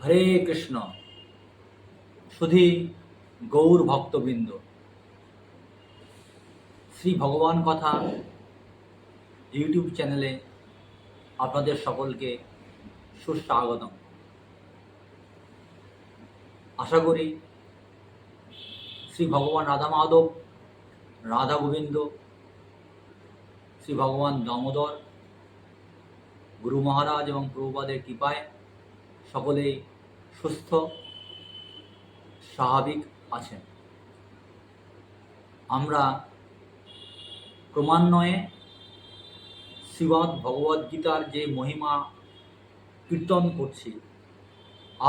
হরে কৃষ্ণ। সুধী গৌর ভক্তবৃন্দ। শ্রী ভগবান কথা ইউটিউব চ্যানেলে আপনাদের সকলকে সুস্বাগতম। আশা করি শ্রী ভগবান রাধা মাধব, রাধা গোবিন্দ, শ্রী ভগবান দামোদর, গুরু মহারাজ এবং প্রভুপাদের কৃপায় সকলেই সুস্থ, স্বাভাবিক আছেন। আমরা ক্রমান্বয়ে শ্রীমদ্ ভগবদ্গীতার যে মহিমা কীর্তন করছি,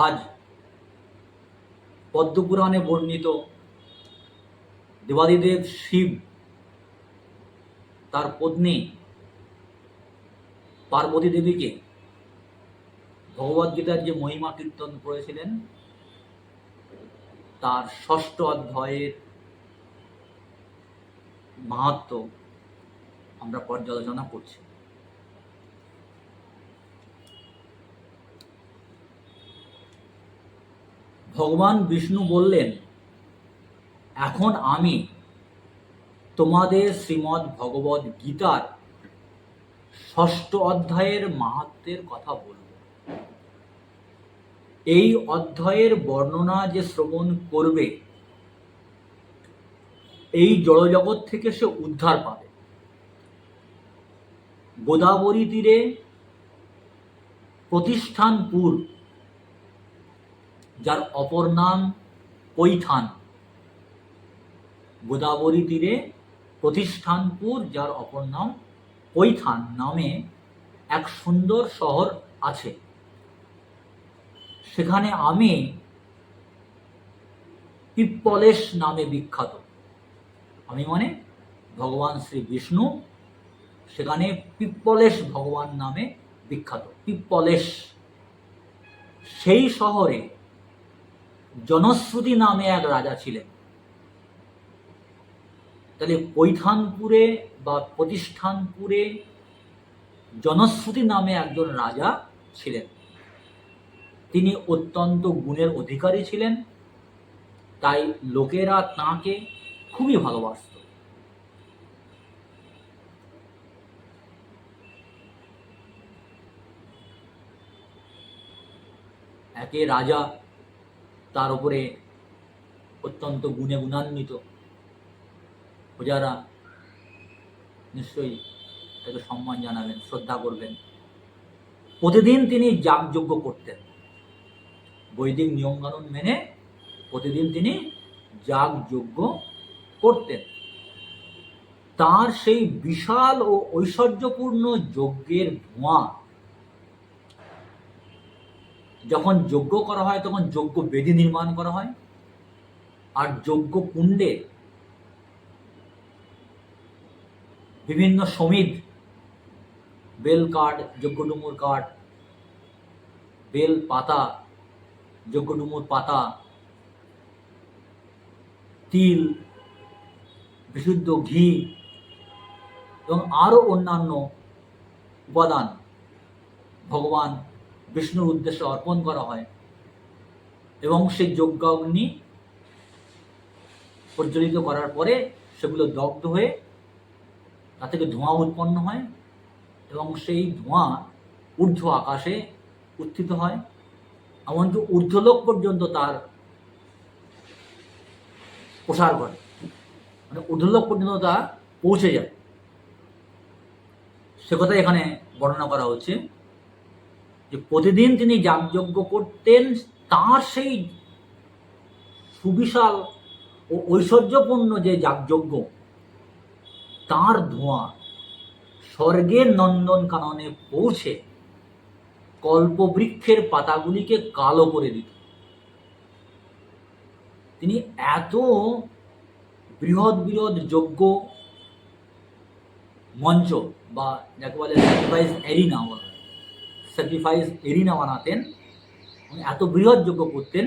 আজ পদ্মপুরাণে বর্ণিত দেবাদিদেব শিব তার পত্নী পার্বতী দেবীকে ভগবদ্গীতার যে মহিমা কীর্তন করেছিলেন, তার ষষ্ঠ অধ্যায়ের মাহাত্ম আমরা পর্যালোচনা করছি। ভগবান বিষ্ণু বললেন, এখন আমি তোমাদের শ্রীমদ্ ভগবদ গীতার ষষ্ঠ অধ্যায়ের মাহাত্মের কথা বলব। এই অধ্যায়ের বর্ণনা যে শ্রবণ করবে, এই জড়জগৎ থেকে সে উদ্ধার পাবে। গোদাবরী তীরে প্রতিষ্ঠানপুর যার অপর নাম কৈথান। গোদাবরী তীরে প্রতিষ্ঠানপুর যার অপর নাম কৈথান নামে এক সুন্দর শহর আছে। সেখানে আমি পিপ্পলেশ নামে বিখ্যাত। আমি মানে ভগবান শ্রী বিষ্ণু, সেখানে পিপ্পলেশ ভগবান নামে বিখ্যাত। পিপ্পলেশ, সেই শহরে জনশ্রুতি নামে এক রাজা ছিলেন। তাহলে কৈথানপুরে বা প্রতিষ্ঠানপুরে জনশ্রুতি নামে একজন রাজা ছিলেন। তিনি অত্যন্ত গুণের অধিকারী ছিলেন, তাই লোকেরা তাঁকে খুবই ভালোবাসত। একে রাজা তার উপরে অত্যন্ত গুণে গুণান্বিত। প্রজারা নিশ্চয়ই তাকে সম্মান জানাবেন, শ্রদ্ধা করবেন। প্রতিদিন তিনি যাগযজ্ঞ করতেন। বৈদিক নিয়মকানুন মেনে প্রতিদিন তিনি যাগ যাগযজ্ঞ করতেন। তার সেই বিশাল ও ঐশ্বর্যপূর্ণ যজ্ঞের ধোঁয়া যখন যজ্ঞ করা হয়, তখন যজ্ঞ বেদি নির্মাণ করা হয় আর যজ্ঞ কুণ্ডে বিভিন্ন সমিত বেল কাঠ, যজ্ঞডুমুর কাঠ, বেল পাতা যজ্ঞডুমুর পাতা, তিল, বিশুদ্ধ ঘি এবং আরও অন্যান্য উপাদান ভগবান বিষ্ণুর উদ্দেশ্যে অর্পণ করা হয় এবং সেই যজ্ঞাগ্নি প্রজ্বলিত করার পরে সেগুলো দগ্ধ হয়ে তা থেকে ধোঁয়া উৎপন্ন হয় এবং সেই ধোঁয়া ঊর্ধ্ব আকাশে উত্থিত হয়। এমনকি ঊর্ধ্বলোক পর্যন্ত তার প্রসার করে মানে ঊর্ধ্বলোক পর্যন্ত তা পৌঁছে যায়। সে কথা এখানে বর্ণনা করা হচ্ছে যে প্রতিদিন তিনি যাগযজ্ঞ করতেন, তার সেই সুবিশাল ও ঐশ্বর্যপূর্ণ যে যাগযজ্ঞ, তার ধোঁয়া স্বর্গের নন্দন কাননে পৌঁছে কল্পবৃক্ষের পাতাগুলিকে কালো করে দিত। তিনি এত বৃহৎ বৃহৎ যজ্ঞ মঞ্চ বা যাকে বলে স্যাক্রিফাইস এরিনা বলা স্যাক্রিফাইস এরিনা বানাতেন এত বৃহৎ যজ্ঞ করতেন,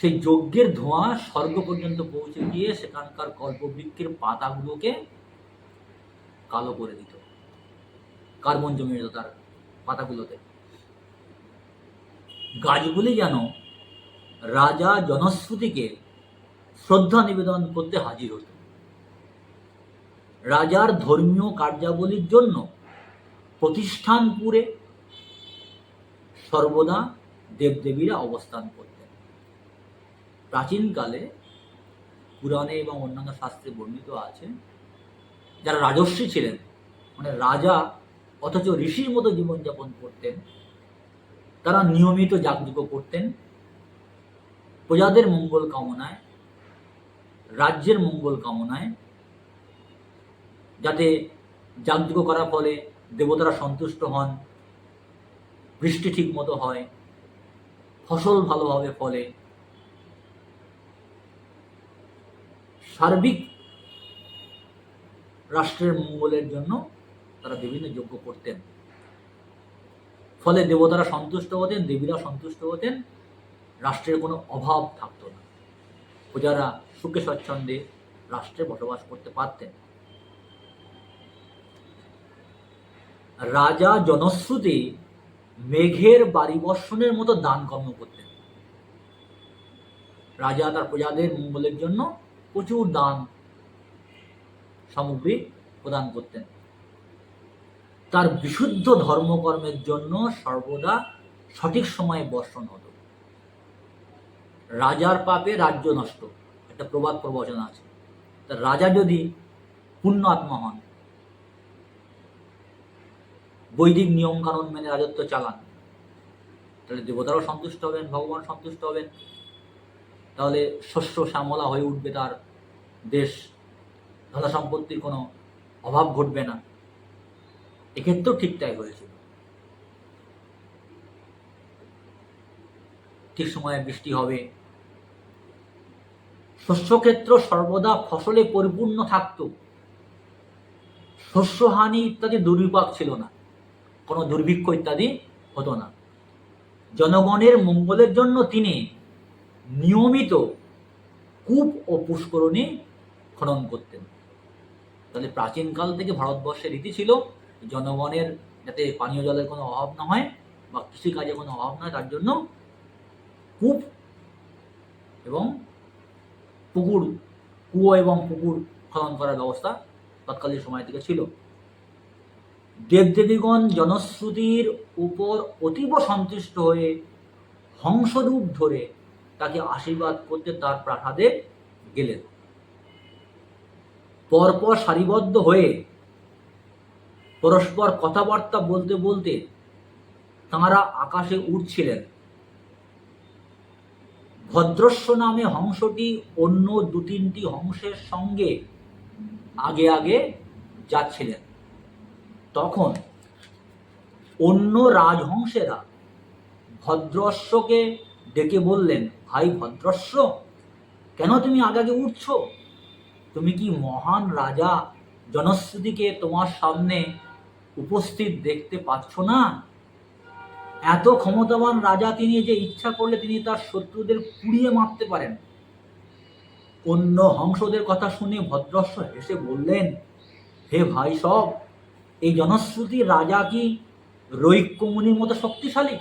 সেই যজ্ঞের ধোঁয়া স্বর্গ পর্যন্ত পৌঁছে গিয়ে সেখানকার কল্পবৃক্ষের পাতাগুলোকে কালো করে দিত। কার্বন জমে যেত তার? পাতাগুলোতে। গাছগুলি যেন রাজা জনশ্রুতিকে শ্রদ্ধা নিবেদন করতে হাজির হতো। রাজার ধর্মীয় কার্যাবলীর জন্য প্রতিষ্ঠানপুরে সর্বদা দেবদেবীরা অবস্থান করতেন। প্রাচীনকালে পুরাণে এবং অন্যান্য শাস্ত্রে বর্ণিত আছে, যারা রাজস্বী ছিলেন মানে রাজা অথচ ঋষির মতো জীবনযাপন করতেন। তারা নিয়মিত যাগযজ্ঞ করতেন। প্রজাদের মঙ্গল কামনায়, রাজ্যের মঙ্গল কামনায়, যাতে যাগযজ্ঞ করার ফলে দেবতারা সন্তুষ্ট হন, বৃষ্টি ঠিক মতো হয়, ফসল ভালোভাবে ফলে। সার্বিক রাষ্ট্রের মঙ্গলের জন্য তারা বিভিন্ন যজ্ঞ করতেন। ফলে দেবতারা সন্তুষ্ট হতেন দেবীরা সন্তুষ্ট হতেন, রাষ্ট্রের কোনো অভাব থাকতো না। প্রজারা সুখে স্বচ্ছন্দে রাষ্ট্রে বসবাস করতে পারতেন। রাজা জনশ্রুতি মেঘের বাড়ি বর্ষণের মতো দান কর্ম করতেন। রাজা তার প্রজাদের মঙ্গলের জন্য প্রচুর দান সামগ্রী প্রদান করতেন। তার বিশুদ্ধ ধর্মকর্মের জন্য সর্বদা সঠিক সময়ে বর্ষণ হতো। রাজার পাপে রাজ্য নষ্ট, একটা প্রবাদ প্রবচন আছে। তা রাজা যদি পুণ্য আত্মা হন, বৈদিক নিয়ম কানুন মেনে রাজত্ব চালান, তাহলে দেবতারাও সন্তুষ্ট হবেন, ভগবান সন্তুষ্ট হবেন। তাহলে শস্য শ্যামলা হয়ে উঠবে, তার দেশ ধন সম্পত্তির কোনো অভাব ঘটবে না। এক্ষেত্রেও ঠিক তাই হয়েছিল। ঠিক সময়ে বৃষ্টি হবে। শস্যক্ষেত্র সর্বদা ফসলে পরিপূর্ণ থাকত। শস্যহানি ইত্যাদি দুর্বিপাক ছিল না। কোনো দুর্ভিক্ষ ইত্যাদি হতো না। জনগণের মঙ্গলের জন্য তিনি নিয়মিত কূপ ও পুষ্করণী খনন করতেন। তাহলে প্রাচীনকাল থেকে ভারতবর্ষের রীতি ছিল জনগণের যাতে পানীয় জলের কোনো অভাব না হয় বা কৃষিকাজে কোনো অভাব না তার জন্য কূপ এবং পুকুর, কুয়ো এবং পুকুর খনন করার ব্যবস্থা তৎকালীন সময় থেকে ছিল। দেবদেবীগণ জনশ্রুতির উপর অতীব সন্তুষ্ট হয়ে হংসরূপ ধরে তাকে আশীর্বাদ করতে তার প্রাসাদে গেলেন। পরপর সারিবদ্ধ হয়ে পরস্পর কথাবার্তা বলতে বলতে তাঁরা আকাশে উঠছিলেন ভদ্রস্ব নামে হংসটি অন্য দু তিনটি হংসের সঙ্গে আগে আগে যাচ্ছিলেন। তখন অন্য রাজহংসেরা ভদ্রস্বকে ডেকে বললেন, ভাই ভদ্রস্ব, কেন তুমি আগে আগে উঠছো তুমি কি মহান রাজা জনশ্রুতিকে তোমার সামনে উপস্থিত দেখতে পাচ্ছ না? এত ক্ষমতাবান রাজা তিনি যে ইচ্ছা করলে তিনি তার শত্রুদের পুড়িয়ে মারতে পারেন। অন্য হংসদের কথা শুনে ভদ্রস্ব হেসে বললেন, হে ভাই সব, এই জনশ্রুতি রাজা কি রৈক্য মুনির মতো শক্তিশালী?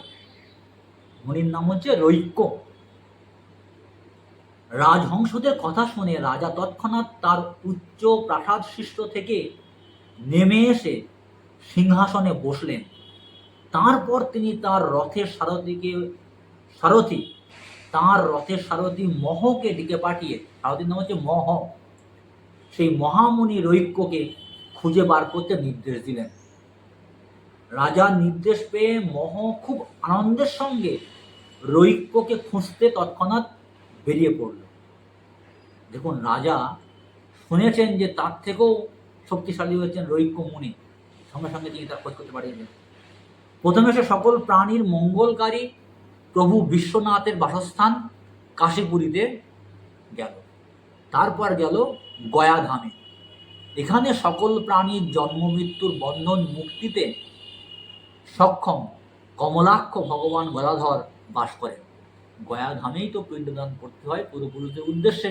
মুনির নাম হচ্ছে রৈক্য। রাজহংসদের কথা শুনে রাজা তৎক্ষণাৎ তার উচ্চ প্রাসাদ শিষ্ট থেকে নেমে এসে সিংহাসনে বসলেন। তারপর তিনি তার রথের সারথীকে, সারথি, তার রথের সারথি মহকে ডেকে পাঠিয়ে, সারথীর নাম হচ্ছে মহ, সেই মহামুনি রৈক্যকে খুঁজে বার করতে নির্দেশ দিলেন। রাজা নির্দেশ পেয়ে মহ খুব আনন্দের সঙ্গে রৈক্যকে খুঁজতে তৎক্ষণাৎ বেরিয়ে পড়ল। দেখুন, রাজা শুনেছেন যে তার থেকেও শক্তিশালী হয়েছেন রৈক্য মুনি সঙ্গে সঙ্গে তিনি তার খোঁজ করতে পারিয়েছেন প্রথমে সে সকল প্রাণীর মঙ্গলকারী প্রভু বিশ্বনাথের বাসস্থান কাশীপুরীতে গেল। তারপর গেল গয়াধামে। এখানে সকল প্রাণীর জন্ম, মৃত্যুর বন্ধন মুক্তিতে সক্ষম কমলাক্ষ ভগবান গদাধর বাস করেন। গয়াধামেই তো পিণ্ডদান করতে হয় পূর্বপুরুষদের উদ্দেশ্যে।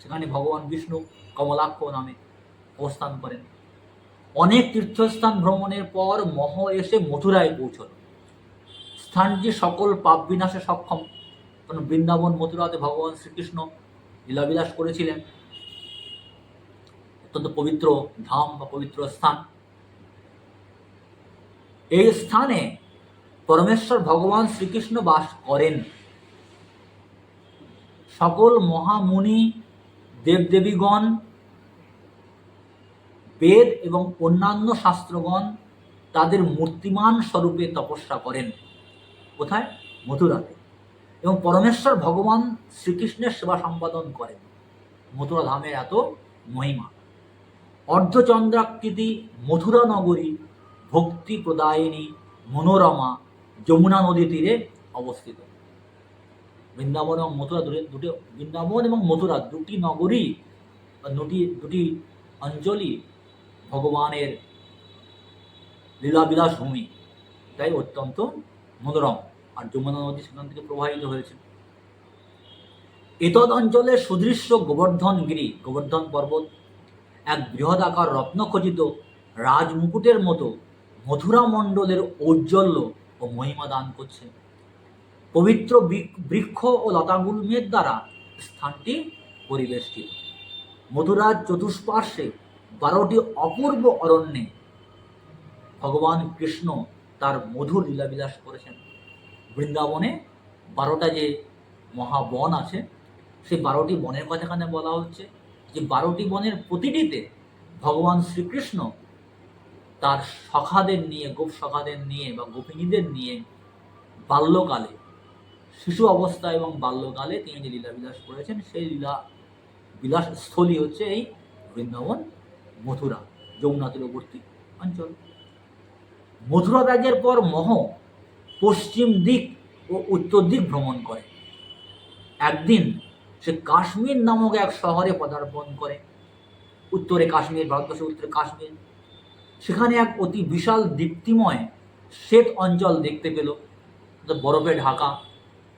সেখানে ভগবান বিষ্ণু কমলাক্ষ নামে অবস্থান করেন। অনেক তীর্থস্থান ভ্রমণের পর মহ এসে মথুরায় পৌঁছল। স্থানটি সকল পাপ বিনাশে সক্ষম। কারণ বৃন্দাবন, মথুরাতে ভগবান শ্রীকৃষ্ণ লীলাবিলাস করেছিলেন। অত্যন্ত পবিত্র ধাম বা পবিত্র স্থান। এই স্থানে পরমেশ্বর ভগবান শ্রীকৃষ্ণ বাস করেন। সকল মহামুনি, দেবদেবীগণ বেদ এবং অন্যান্য শাস্ত্রগণ তাদের মূর্তিমান স্বরূপে তপস্যা করেন। কোথায়? মথুরাতে। এবং পরমেশ্বর ভগবান শ্রীকৃষ্ণের সেবা সম্পাদন করেন। মথুরা ধামের এত মহিমা। অর্ধচন্দ্রাকৃতি মথুরা নগরী ভক্তি প্রদায়িনী মনোরমা যমুনা নদী তীরে অবস্থিত। বৃন্দাবন এবং মথুরা দুটি বৃন্দাবন এবং মথুরা দুটি নগরী বা দুটি দুটি অঞ্চলই ভগবানের লীলাবিলাস ভূমি তাই অত্যন্ত মনোরম। আর যমুনা নদী সেখান থেকে প্রবাহিত হয়েছে। এতদ অঞ্চলের সুদৃশ্য গোবর্ধন গিরি গোবর্ধন পর্বত, এক বৃহদাকার রত্নখচিত রাজমুকুটের মতো মথুরা মণ্ডলের ঔজ্জ্বল্য ও মহিমা দান করছে। পবিত্র বৃক- বৃক্ষ ও লতাগুল্মের দ্বারা স্থানটি পরিবেষ্টিত। মথুরার চতুষ্পার্শ্বে বারোটি অপূর্ব অরণ্যে ভগবান কৃষ্ণ তার মধুর লীলাবিলাস করেছেন। বৃন্দাবনে বারোটা যে মহাবন আছে, সেই বারোটি বনের কথা এখানে বলা হচ্ছে যে বারোটি বনের প্রতিটিতে ভগবান শ্রীকৃষ্ণ তার সখাদের নিয়ে, গোপ সখাদের নিয়ে বা গোপিনীদের নিয়ে বাল্যকালে, শিশু অবস্থা এবং বাল্যকালে তিনি যে লীলা বিলাস করেছেন, সেই লীলা বিলাস স্থলী হচ্ছে এই বৃন্দাবন মথুরা যমুনা তীরবর্তী অঞ্চল। মথুরা ত্যাগের পর মহ পশ্চিম দিক ও উত্তর দিক ভ্রমণ করে। একদিন সে কাশ্মীর নামক এক শহরে পদার্পণ করে। উত্তরে কাশ্মীর, ভারতবর্ষের উত্তরে কাশ্মীর। সেখানে এক অতি বিশাল দীপ্তিময় শ্বেত অঞ্চল দেখতে পেল। বরফে ঢাকা,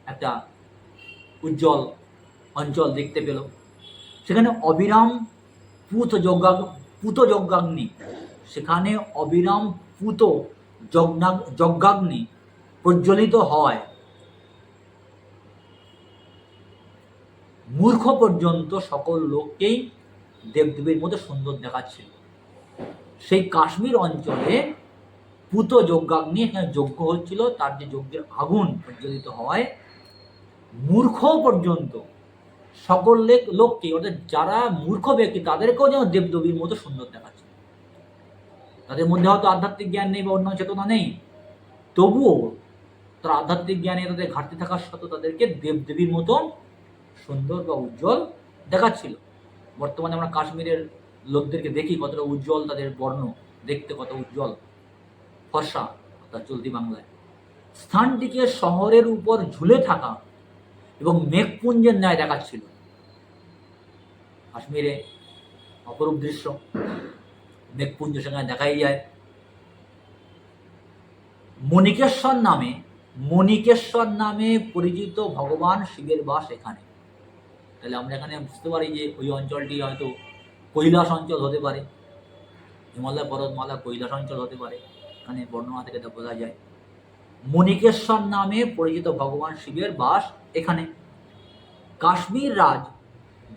একটা উজ্জ্বল অঞ্চল দেখতে পেল। সেখানে অবিরাম পুত যজ্ঞা পুত যজ্ঞাগ্নি সেখানে অবিরাম পুত যজ্ঞা যজ্ঞাগ্নি প্রজ্বলিত হয়। মূর্খ পর্যন্ত সকল লোককেই দেবদেবীর মধ্যে সুন্দর দেখাচ্ছিল। সেই কাশ্মীর অঞ্চলে পুত যজ্ঞাগ্নি এখানে যজ্ঞ হচ্ছিল, তার যে যজ্ঞের আগুন প্রজ্বলিত হয় মূর্খ পর্যন্ত সকল লেক- লোককে, অর্থাৎ যারা মূর্খ ব্যক্তি, তাদেরকেও যেন দেবদেবীর মতো সুন্দর দেখাচ্ছে। তাদের মধ্যে হয়তো আধ্যাত্মিক জ্ঞান নেই বা অন্য চেতনা নেই। তবুও তারা আধ্যাত্মিক জ্ঞানে তাদের ঘাটতি থাকার সত্ত্বেও তাদেরকে দেবদেবীর মতো সুন্দর বা উজ্জ্বল দেখাচ্ছিল। বর্তমানে আমরা কাশ্মীরের লোকদেরকে দেখি, কতটা উজ্জ্বল তাদের বর্ণ, দেখতে কত উজ্জ্বল। ফর্সা, অর্থাৎ চলতি বাংলায়। স্থানটিকে শহরের উপর ঝুলে থাকা এবং মেঘপুঞ্জের ন্যায় দেখাচ্ছিল। কাশ্মীরে অপরূপ দৃশ্য। মেঘপুঞ্জ সেখানে দেখাই যায়। মণিকেশ্বর নামে মণিকেশ্বর নামে পরিচিত ভগবান শিবের বাস এখানে। তাহলে আমরা এখানে বুঝতে পারি যে ওই অঞ্চলটি হয়তো কৈলাস অঞ্চল হতে পারে। হিমালয় পর্বতমালা কৈলাস অঞ্চল হতে পারে। এখানে বর্ণনা থেকে তা বোঝা যায়। মণিকেশ্বর নামে পরিচিত ভগবান শিবের বাস এখানে। কাশ্মীর রাজ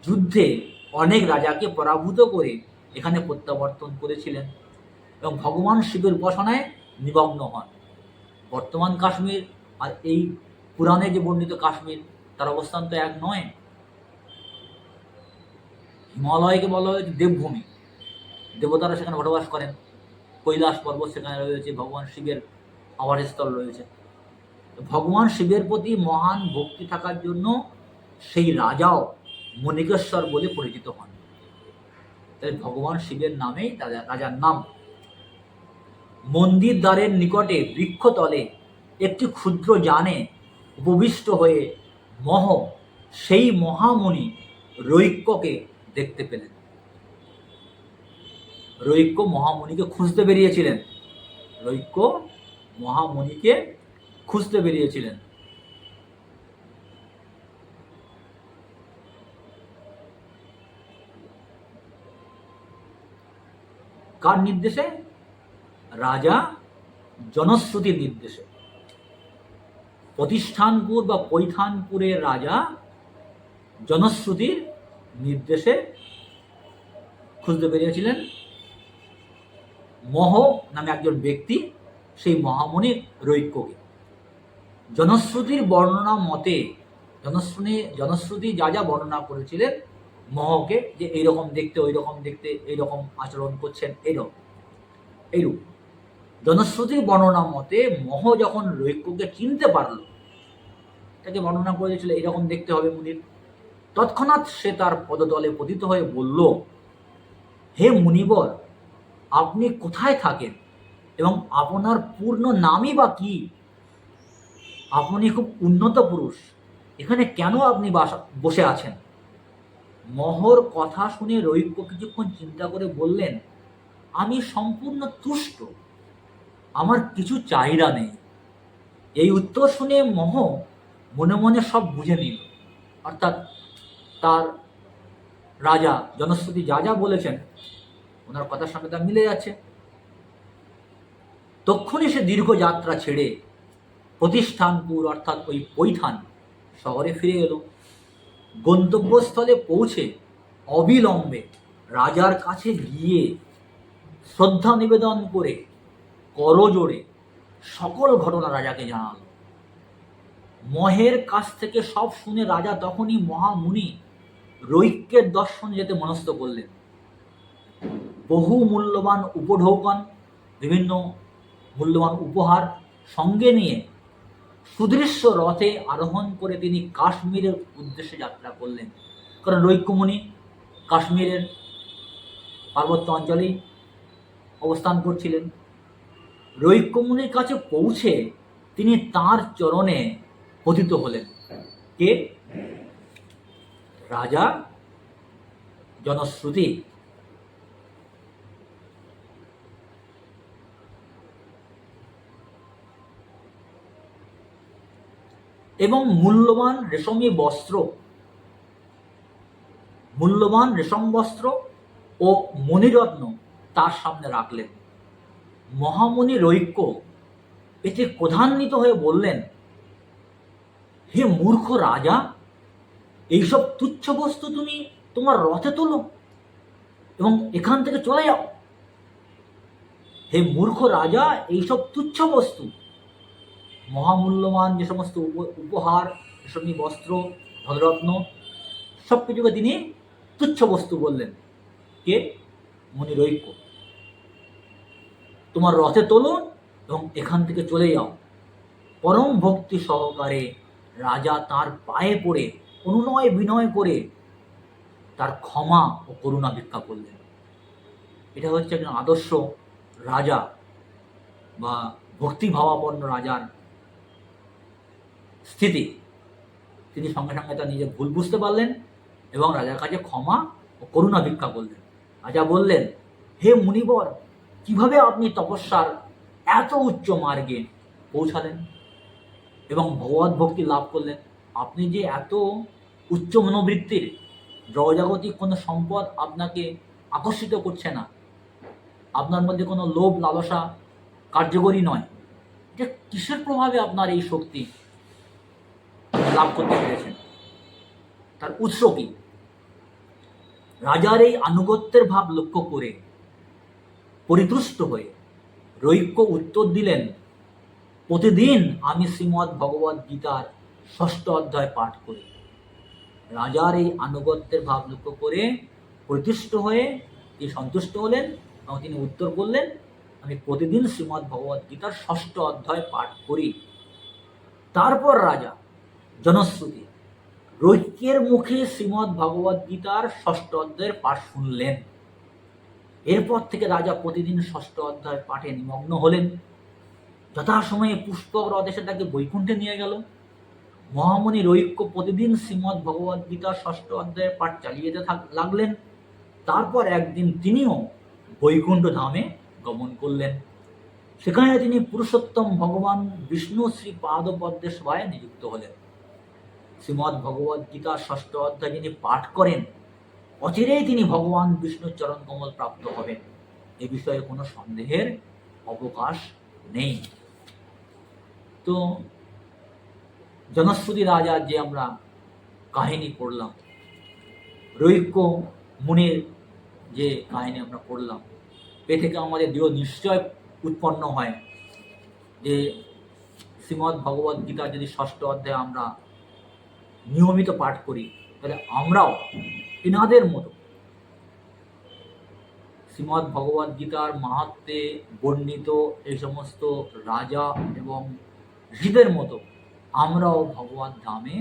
যুদ্ধে অনেক রাজাকে পরাভূত করে এখানে প্রত্যাবর্তন করেছিলেন এবং ভগবান শিবের উপাসনায় নিমগ্ন হন। বর্তমান কাশ্মীর আর এই পুরাণে যে বর্ণিত কাশ্মীর, তার অবস্থান তো এক নয়। হিমালয়কে বলা হয়েছে দেবভূমি। দেবতারা সেখানে বসবাস করেন। কৈলাস পর্বত সেখানে রয়েছে ভগবান শিবের আবাসস্থল রয়েছে। ভগবান শিবের প্রতি মহান ভক্তি থাকার জন্য সেই রাজাও মণিকেশ্বর বলে পরিচিত হন। তাই ভগবান শিবের নামেই রাজা রাজার নাম। মন্দির দ্বারের নিকটে বৃক্ষতলে একটি ক্ষুদ্র যানে উপবিষ্ট হয়ে মহ সেই মহামণি রৈক্যকে দেখতে পেলেন। রৈক্য মহামণিকে খুঁজতে বেরিয়েছিলেন। রৈক্য মহামণিকে খুঁজতে বেরিয়েছিলেন। কার নির্দেশে? রাজা জনশ্রুতির নির্দেশে। প্রতিষ্ঠানপুর বা কৈথানপুরের রাজা জনশ্রুতির নির্দেশে খুঁজতে বেরিয়েছিলেন। মহ নামে একজন ব্যক্তি সেই মহামণি রৈক্যকে। জনশ্রুতির বর্ণনা মতে, জনশ্রুতি জনশ্রুতি যা যা বর্ণনা করেছিলেন, মহকে যে এইরকম দেখতে ওই রকম দেখতে, এইরকম আচরণ করছেন, এইরকম। এইরূপ। জনশ্রুতির বর্ণনা মতে, মহ যখন রৈক্যকে চিনতে পারল, তাকে বর্ণনা করে দিয়েছিল এরকম দেখতে হবে মুনির। তৎক্ষণাৎ সে তার পদতলে পতিত হয়ে বলল, হে মুনিবর, আপনি কোথায় থাকেন? এবং আপনার পূর্ণ নামই বা কি? আপনি খুব উন্নত পুরুষ। এখানে কেন আপনি বাসা, বসে আছেন? মহর কথা শুনে রৈক্য কিছুক্ষণ চিন্তা করে বললেন, আমি সম্পূর্ণ তুষ্ট। আমার কিছু চাহিদা নেই। এই উত্তর শুনে মহ মনে মনে সব বুঝে নিল। অর্থাৎ তার রাজা জনশ্রুতি যা যা বলেছেন, ওনার কথার সঙ্গে তা মিলে যাচ্ছে। তক্ষণই সে দীর্ঘ যাত্রা ছেড়ে প্রতিষ্ঠানপুর, অর্থাৎ ওই পৈথান শহরে ফিরে এলো। গন্তব্যস্থলে পৌঁছে অবিলম্বে রাজার কাছে গিয়ে শ্রদ্ধা নিবেদন করে করজোড়ে সকল ঘটনা রাজাকে জানালো। মহের কাছ থেকে সব শুনে রাজা তখনই মহামুনি রৈক্যের দর্শন যেতে মনস্থ করলেন। বহু মূল্যবান উপঢৌকন, বিভিন্ন মূল্যবান উপহার সঙ্গে নিয়ে সুদৃশ্য রথে আরোহণ করে তিনি কাশ্মীরের উদ্দেশ্যে যাত্রা করলেন। কারণ রৈক্যমণি কাশ্মীরের পার্বত্য অঞ্চলেই অবস্থান করছিলেন। রৈক্যমণির কাছে পৌঁছে তিনি তার চরণে পতিত হলেন। কে? রাজা জনশ্রুতি। এবং মূল্যবান রেশমি বস্ত্র। মূল্যবান রেশম বস্ত্র ও মণিরত্ন তার সামনে রাখলেন। মহামণি রৈক্য এতে ক্রধান্বিত হয়ে বললেন, হে মূর্খ রাজা, এইসব তুচ্ছ বস্তু তুমি তোমার রথে তোলো এবং এখান থেকে চলে যাও। হে মূর্খ রাজা, এইসব তুচ্ছ বস্তু মহামূল্যবান যে সমস্ত উপ- উপহার, রেশমি বস্ত্র, ধনরত্ন সব কিছুকে তিনি তুচ্ছ বস্তু বললেন। কে? মনি রৈক্য তোমার রথে তোলো এবং এখান থেকে চলে যাও। পরম ভক্তি সহকারে রাজা তার পায়ে পড়ে অনুনয় বিনয় করে তার ক্ষমা ও করুণা ভিক্ষা করলেন। এটা হচ্ছে একজন আদর্শ রাজা বা ভক্তিভাবাপন্ন রাজার স্থিতি। তিনি সঙ্গে সঙ্গে তার নিজের ভুল বুঝতে পারলেন এবং রাজার কাছে ক্ষমা ও করুণা ভিক্ষা করলেন। রাজা বললেন, হে মুনিবর, কীভাবে আপনি তপস্যার এত উচ্চ মার্গে পৌঁছালেন এবং ভগবত ভক্তি লাভ করলেন? আপনি যে এত উচ্চ মনোবৃত্তির জগজাগতিক কোনো সম্পদ আপনাকে আকর্ষিত করছে না। আপনার মধ্যে কোনো লোভ লালসা কার্যকরী নয়। যে কিসের প্রভাবে আপনার এই শক্তি লাভ করতে পেরেছেন। তার উৎস কি? রাজার এই আনুগত্যের ভাব লক্ষ্য করে পরিতুষ্ট হয়ে রৈক্য উত্তর দিলেন, প্রতিদিন আমি শ্রীমৎ ভগবত গীতার ষষ্ঠ অধ্যায় পাঠ করি। রাজার এই আনুগত্যের ভাব লক্ষ্য করে পরিতুষ্ট হয়ে তিনি সন্তুষ্ট হলেন, এবং তিনি উত্তর করলেন, আমি প্রতিদিন শ্রীমৎ ভগবত গীতার ষষ্ঠ অধ্যায় পাঠ করি। তারপর রাজা জনশ্রুতি। রৈক্যের মুখে শ্রীমৎ ভগবত গীতার ষষ্ঠ অধ্যায়ের পাঠ শুনলেন। এরপর থেকে রাজা প্রতিদিন ষষ্ঠ অধ্যায় পাঠে নিমগ্ন হলেন। যথাসময়ে পুষ্পক এসে তাকে বৈকুণ্ঠে নিয়ে গেল। মহামণি রৈক্য প্রতিদিন শ্রীমৎ ভগবত গীতার ষষ্ঠ অধ্যায়ের পাঠ চালিয়ে যেতে লাগলেন। তারপর একদিন তিনিও বৈকুণ্ঠ ধামে গমন করলেন। সেখানে তিনি পুরুষোত্তম ভগবান বিষ্ণু শ্রী পাদপদ্মের সভায় নিযুক্ত হলেন। শ্রীমৎ ভগবত গীতার ষষ্ঠ অধ্যায় যিনি পাঠ করেন, অচিরেই তিনি ভগবান বিষ্ণুর চরণ কমল প্রাপ্ত হবেন। এ বিষয়ে কোনো সন্দেহের অবকাশ নেই। তো জনশ্রুতি রাজার যে আমরা কাহিনী পড়লাম, রৈক্য মুনির যে কাহিনী আমরা পড়লাম, এ থেকে আমাদের দৃঢ় নিশ্চয় উৎপন্ন হয় যে শ্রীমদ্ ভগবদ গীতা যদি ষষ্ঠ অধ্যায় আমরা নিয়মিত পাঠ করি, তাহলে আমরাও এনাদের মতো শ্রীমদ্ ভগবদ গীতার মাহাত্মে বর্ণিত এই সমস্ত রাজা এবং ঋষিদের মতো আমরাও ভগবত ধামে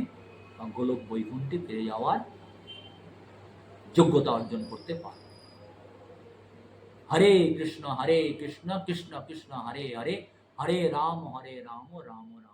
বা গোলক বৈকুণ্ঠে ফিরে যাওয়ার যোগ্যতা অর্জন করতে পারি। হরে কৃষ্ণ হরে কৃষ্ণ কৃষ্ণ কৃষ্ণ, হরে হরে হরে রাম হরে রাম রাম রাম।